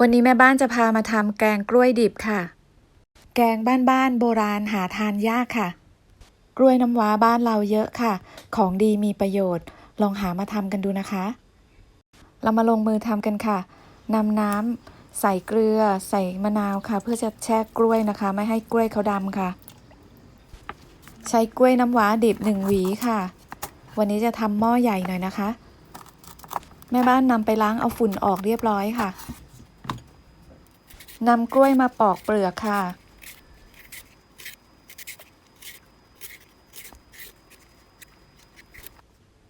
วันนี้แม่บ้านจะพามาทำแกงกล้วยดิบค่ะ แกงบ้านๆโบราณหาทานยากค่ะ กล้วยน้ำว้าบ้านเราเยอะค่ะ ของดีมีประโยชน์ ลองหามาทำกันดูนะคะ เรามาลงมือทำกันค่ะนำน้ำใส่เกลือ ใส่มะนาวค่ะ เพื่อจะแช่กล้วยนะคะ ไม่ให้กล้วยเขาดำค่ะ ใช้กล้วยน้ำว้าดิบหนึ่งหวีค่ะ วันนี้จะทำหม้อใหญ่หน่อยนะคะ แม่บ้านนำไปล้างเอาฝุ่นออกเรียบร้อยค่ะ นำกล้วยมาปอกเปลือกค่ะ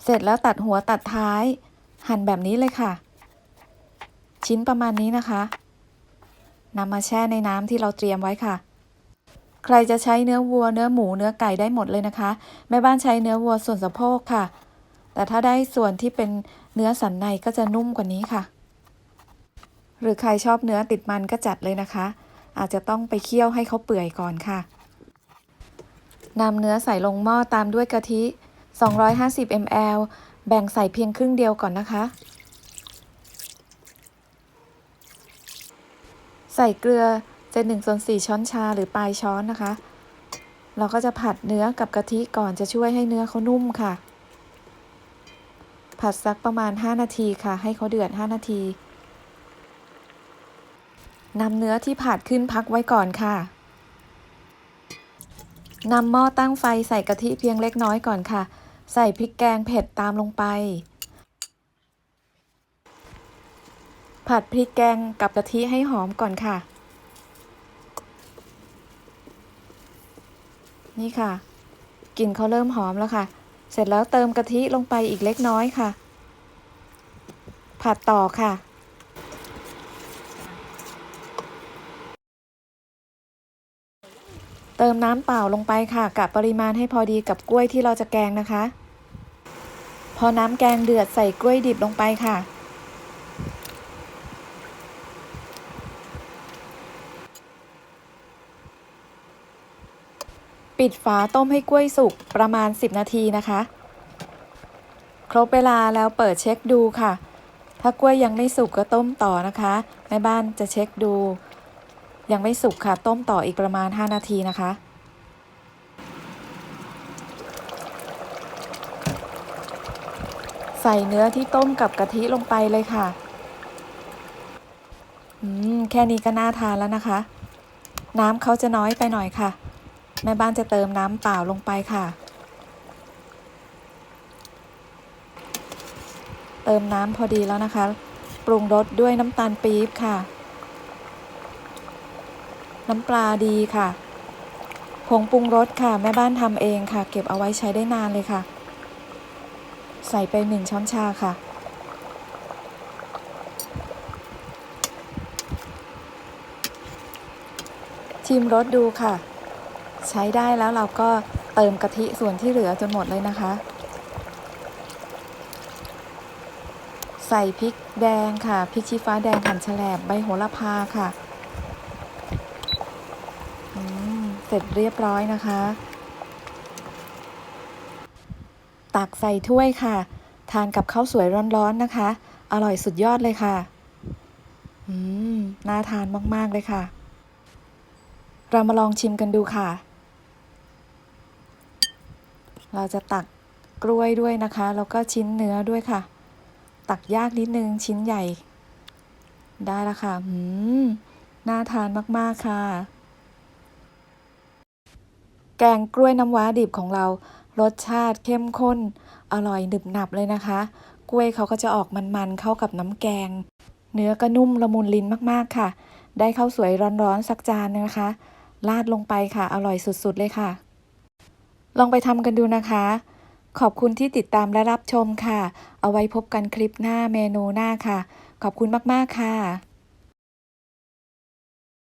เสร็จแล้วตัดหัวตัดท้าย หั่นแบบนี้เลยค่ะ ชิ้นประมาณนี้นะคะนำมาแช่ในน้ำที่เราเตรียมไว้ค่ะ ใครจะใช้เนื้อวัวเนื้อหมูเนื้อไก่ได้หมดเลยนะคะ แม่บ้านใช้เนื้อวัวส่วนสะโพกค่ะ แต่ถ้าได้ส่วนที่เป็นเนื้อสันในก็จะนุ่มกว่านี้ค่ะ หรือใครชอบเนื้อติดมันก็จัดเลยนะคะ อาจจะต้องไปเคี่ยวให้เขาเปื่อยก่อนค่ะนำเนื้อใส่ลงหม้อตามด้วยกะทิ 250 ml แบ่งใส่เพียงครึ่งเดียวก่อนนะคะ ใส่เกลือจะ1ส่วน4ช้อนชาหรือปลายช้อนนะคะ เราก็จะผัดเนื้อกับกะทิก่อนจะช่วยให้เนื้อเขานุ่มค่ะ ผัดสักประมาณ 5 นาทีค่ะ ให้เขาเดือด 5 นาที นำเนื้อที่ผัดขึ้นพักไว้ก่อนค่ะนำหม้อตั้งไฟใส่กะทิเพียงเล็กน้อยก่อนค่ะ ใส่พริกแกงเผ็ดตามลงไป ผัดพริกแกงกับกะทิให้หอมก่อนค่ะ นี่ค่ะกลิ่นเขาเริ่มหอมแล้วค่ะ เสร็จแล้วเติมกะทิลงไปอีกเล็กน้อยค่ะ ผัดต่อค่ะ เติมน้ำเปล่าลงไปค่ะกะปริมาณให้พอดีกับกล้วยที่เราจะแกงนะคะ พอน้ำแกงเดือดใส่กล้วยดิบลงไปค่ะ ปิดฝาต้มให้กล้วยสุกประมาณ 10 นาทีนะคะ ครบเวลาแล้วเปิดเช็คดูค่ะ ถ้ากล้วยยังไม่สุกก็ต้มต่อนะคะแม่บ้านจะเช็คดู ยังไม่สุกค่ะ ต้มต่ออีกประมาณ 5 นาทีนะคะ ใส่เนื้อที่ต้มกับกะทิลงไปเลยค่ะอืมแค่นี้ก็น่าทานแล้วนะคะ น้ำเขาจะน้อยไปหน่อยค่ะ แม่บ้านจะเติมน้ำเปล่าลงไปค่ะ เติมน้ำพอดีแล้วนะคะ ปรุงรสด้วยน้ำตาลปี๊บค่ะ น้ำปลาดีค่ะ ผงปรุงรสค่ะ แม่บ้านทำเองค่ะ เก็บเอาไว้ใช้ได้นานเลยค่ะ ใส่ไปหนึ่งช้อนชาค่ะ ชิมรสดูค่ะ ใช้ได้แล้วเราก็เติมกะทิส่วนที่เหลือจนหมดเลยนะคะ ใส่พริกแดงค่ะพริกชี้ฟ้าแดงหั่นแฉลบใบโหระพาค่ะ ร็จเรียบร้อยนะคะ ตักใส่ถ้วยค่ะ ทานกับข้าวสวยร้อนๆนะคะ อร่อยสุดยอดเลยค่ะ อืม น่าทานมากๆเลยค่ะ เรามาลองชิมกันดูค่ะ เราจะตักกล้วยด้วยนะคะ แล้วก็ชิ้นเนื้อด้วยค่ะ ตักยากนิดนึงชิ้นใหญ่ ได้แล้วค่ะ อืม น่าทานมากๆค่ะ แกงกล้วยน้ำว้าดิบของเรา รสชาติเข้มข้น อร่อยหนึบหนับเลยนะคะ กล้วยเขาก็จะออกมันๆเข้ากับน้ำแกง เนื้อก็นุ่มละมุนลิ้นมากๆค่ะ ได้ข้าวสวยร้อนๆสักจานนะคะราดลงไปค่ะ อร่อยสุดๆเลยค่ะ ลองไปทำกันดูนะคะ ขอบคุณที่ติดตามและรับชมค่ะ เอาไว้พบกันคลิปหน้าเมนูหน้าค่ะ ขอบคุณมากๆค่ะ